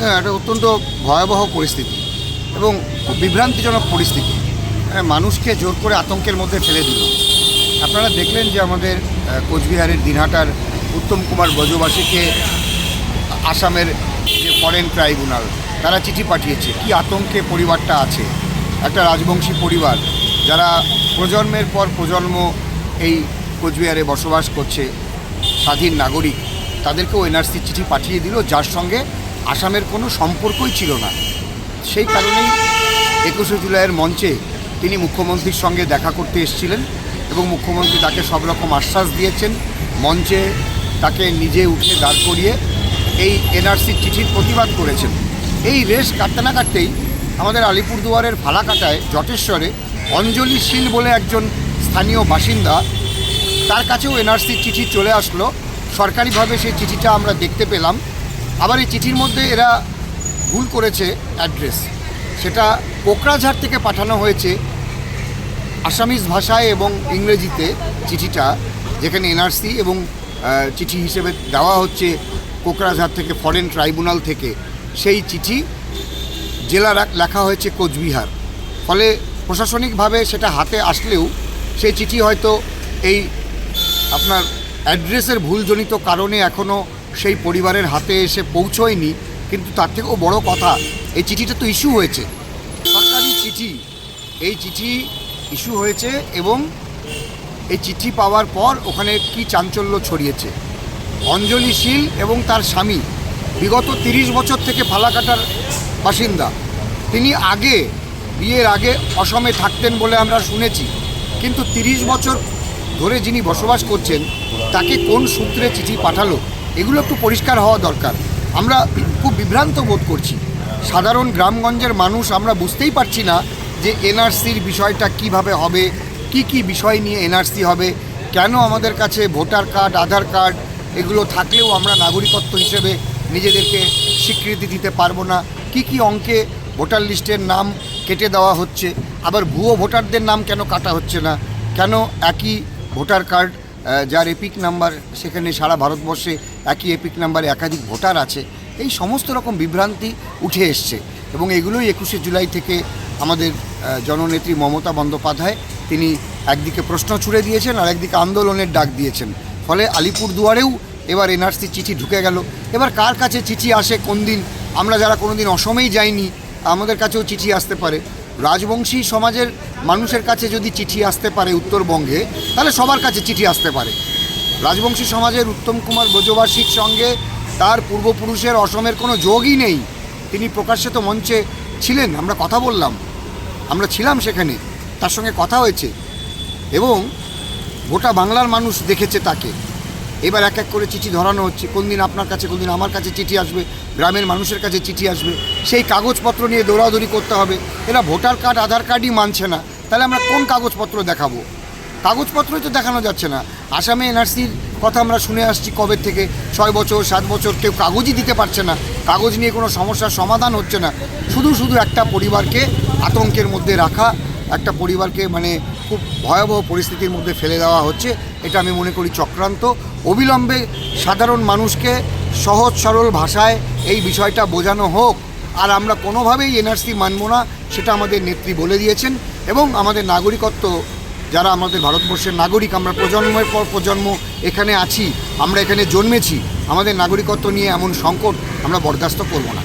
হ্যাঁ, একটা অত্যন্ত ভয়াবহ পরিস্থিতি এবং বিভ্রান্তিজনক পরিস্থিতি। হ্যাঁ, মানুষকে জোর করে আতঙ্কের মধ্যে ফেলে দিল। আপনারা দেখলেন যে আমাদের কোচবিহারের দিনহাটার উত্তম কুমার ব্রজবাসীকে আসামের যে ফরেন ট্রাইব্যুনাল তারা চিঠি পাঠিয়েছে কি আতঙ্কে পরিবারটা আছে। একটা রাজবংশী পরিবার যারা প্রজন্মের পর প্রজন্ম এই কোচবিহারে বসবাস করছে স্বাধীন নাগরিক তাদেরকেও এনআরসি চিঠি পাঠিয়ে দিল যার সঙ্গে আসামের কোনো সম্পর্কই ছিল না। সেই কারণেই একুশে জুলাইয়ের মঞ্চে তিনি মুখ্যমন্ত্রীর সঙ্গে দেখা করতে এসেছিলেন এবং মুখ্যমন্ত্রী তাকে সব রকম আশ্বাস দিয়েছেন। মঞ্চে তাকে নিজে উঠে দাঁড় করিয়ে এই এনআরসির চিঠির প্রতিবাদ করেছেন। এই রেস কাটতে না কাটতেই আমাদের আলিপুরদুয়ারের ফালাকাটায় জটেশ্বরে অঞ্জলি শীল বলে একজন স্থানীয় বাসিন্দা তার কাছেও এনআরসির চিঠি চলে আসলো। সরকারিভাবে সেই চিঠিটা আমরা দেখতে পেলাম। আবার এই চিঠির মধ্যে এরা ভুল করেছে অ্যাড্রেস। সেটা কোকরাঝাড় থেকে পাঠানো হয়েছে আসামিজ ভাষায় এবং ইংরেজিতে চিঠিটা, যেখানে এনআরসি এবং চিঠি হিসেবে দেওয়া হচ্ছে কোকরাঝাড় থেকে, ফরেন ট্রাইব্যুনাল থেকে। সেই চিঠি জেলা লেখা হয়েছে কোচবিহার। ফলে প্রশাসনিকভাবে সেটা হাতে আসলেও সেই চিঠি হয়তো এই আপনার অ্যাড্রেসের ভুলজনিত কারণে এখনও সেই পরিবারের হাতে এসে পৌঁছয়নি, কিন্তু তার থেকেও বড় কথা, এই চিঠিটা তো ইস্যু হয়েছে। সরকারি চিঠি। এই চিঠি ইস্যু হয়েছে এবং এই চিঠি পাওয়ার পর ওখানে কি চাঞ্চল্য ছড়িয়েছে। অঞ্জলি শীল এবং তার স্বামী, বিগত তিরিশ বছর থেকে ফালাকাটার বাসিন্দা। তিনি আগে, বিয়ের আগে অসমে থাকতেন বলে আমরা শুনেছি, কিন্তু তিরিশ বছর ধরে যিনি বসবাস করছেন, তাকে কোন সূত্রে চিঠি পাঠালো? এগুলো একটু পরিষ্কার হওয়া দরকার। আমরা খুব বিভ্রান্ত বোধ করছি। সাধারণ গ্রামগঞ্জের মানুষ আমরা বুঝতেই পারছি না যে এনআরসির বিষয়টা কীভাবে হবে, কি কি বিষয় নিয়ে এনআরসি হবে, কেন আমাদের কাছে ভোটার কার্ড, আধার কার্ড এগুলো থাকলেও আমরা নাগরিকত্ব হিসেবে নিজেদেরকে স্বীকৃতি দিতে পারব না। কি কি অঙ্কে ভোটার লিস্টের নাম কেটে দেওয়া হচ্ছে, আবার ভুয়ো ভোটারদের নাম কেন কাটা হচ্ছে না? কেন একই ভোটার কার্ড যার এপিক নাম্বার সেখানে সারা ভারতবর্ষে একই এপিক নাম্বারে একাধিক ভোটার আছে, এই সমস্ত রকম বিভ্রান্তি উঠে এসছে। এবং এগুলোই একুশে জুলাই থেকে আমাদের জননেত্রী মমতা বন্দ্যোপাধ্যায় তিনি একদিকে প্রশ্ন ছুড়ে দিয়েছেন আর একদিকে আন্দোলনের ডাক দিয়েছেন। ফলে আলিপুর দুয়ারেও এবার এনআরসি চিঠি ঢুকে গেল। এবার কার কাছে চিঠি আসে, কোন দিন? আমরা যারা কোনো দিন অসমেই যাইনি, আমাদের কাছেও চিঠি আসতে পারে। রাজবংশী সমাজের মানুষের কাছে যদি চিঠি আসতে পারে উত্তরবঙ্গে, তাহলে সবার কাছে চিঠি আসতে পারে। রাজবংশী সমাজের উত্তম কুমার ব্রজবাসীর সঙ্গে তার পূর্বপুরুষের অসমের কোনো যোগই নেই। তিনি প্রকাশ্যে তো মঞ্চে ছিলেন, আমরা কথা বললাম। আমরা ছিলাম সেখানে, তার সঙ্গে কথা হয়েছে এবং গোটা বাংলার মানুষ দেখেছে তাকে। এবার এক এক করে চিঠি ধরানো হচ্ছে। কোন দিন আপনার কাছে কোন দিন আমার কাছে চিঠি আসবে, গ্রামের মানুষের কাছে চিঠি আসবে। সেই কাগজপত্র নিয়ে দৌড়াদৌড়ি করতে হবে। এরা ভোটার কার্ড, আধার কার্ডই মানছে না। তাহলে আমরা কোন কাগজপত্র দেখাবো? কাগজপত্রই তো দেখানো যাচ্ছে না। আসামে এনআরসির কথা আমরা শুনে আসছি কবে থেকে? ছয় বছর, সাত বছর কেউ কাগজই দিতে পারছে না। কাগজ নিয়ে কোনো সমস্যার সমাধান হচ্ছে না। শুধু শুধু একটা পরিবারকে আতঙ্কের মধ্যে রাখা একটা পরিবারকে মানে খুব ভয়াবহ পরিস্থিতির মধ্যে ফেলে দেওয়া হচ্ছে। এটা আমি মনে করি চক্রান্ত। অবিলম্বে সাধারণ মানুষকে সহজ সরল ভাষায় এই বিষয়টা বোঝানো হোক। আর আমরা কোনোভাবেই এনআরসি মানব না, সেটা আমাদের নেত্রী বলে দিয়েছেন। এবং আমাদের নাগরিকত্ব, যারা আমাদের ভারতবর্ষের নাগরিক, আমরা প্রজন্মের পর প্রজন্ম এখানে আছি, আমরা এখানে জন্মেছি। আমাদের নাগরিকত্ব নিয়ে এমন সংকট আমরা বরদাস্ত করব না।